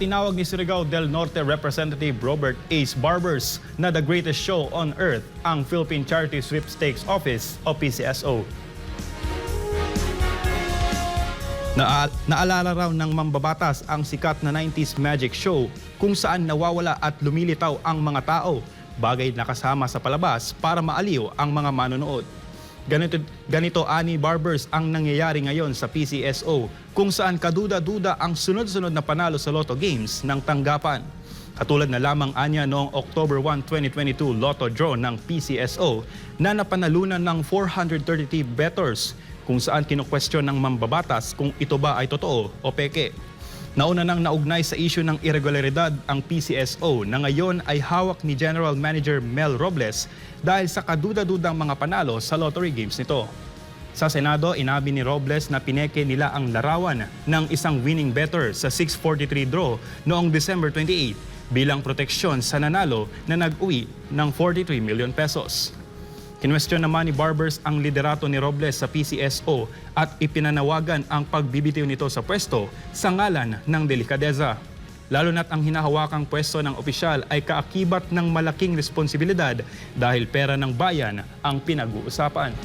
tinawag ni Surigao del Norte Representative Robert Ace Barbers na the greatest show on earth ang Philippine Charity Sweepstakes Office o PCSO. Naa- naalala raw ng mambabatas ang sikat na 90s magic show kung saan nawawala at lumilitaw ang mga tao, bagay na kasama sa palabas para maaliw ang mga manonood. Ganito, ganito ani barbers ang nangyayari ngayon sa PCSO kung saan kaduda-duda ang sunod-sunod na panalo sa Lotto Games ng tanggapan. Katulad na lamang anya noong October 1, 2022 Lotto Draw ng PCSO na napanalunan ng 433 bettors kung saan kinukwestiyon ng mambabatas kung ito ba ay totoo o peke. Nauna nang naugnay sa isyu ng irregularidad ang PCSO na ngayon ay hawak ni General Manager Mel Robles dahil sa kaduda-dudang mga panalo sa lottery games nito. Sa Senado, inabi ni Robles na pineke nila ang larawan ng isang winning better sa 643 draw noong December 28 bilang proteksyon sa nanalo na nag-uwi ng 43 million pesos. Kinwestiyon naman ni Barbers ang liderato ni Robles sa PCSO at ipinanawagan ang pagbibitiw nito sa pwesto sa ngalan ng delikadeza. Lalo na't ang hinahawakang pwesto ng opisyal ay kaakibat ng malaking responsibilidad dahil pera ng bayan ang pinag-uusapan.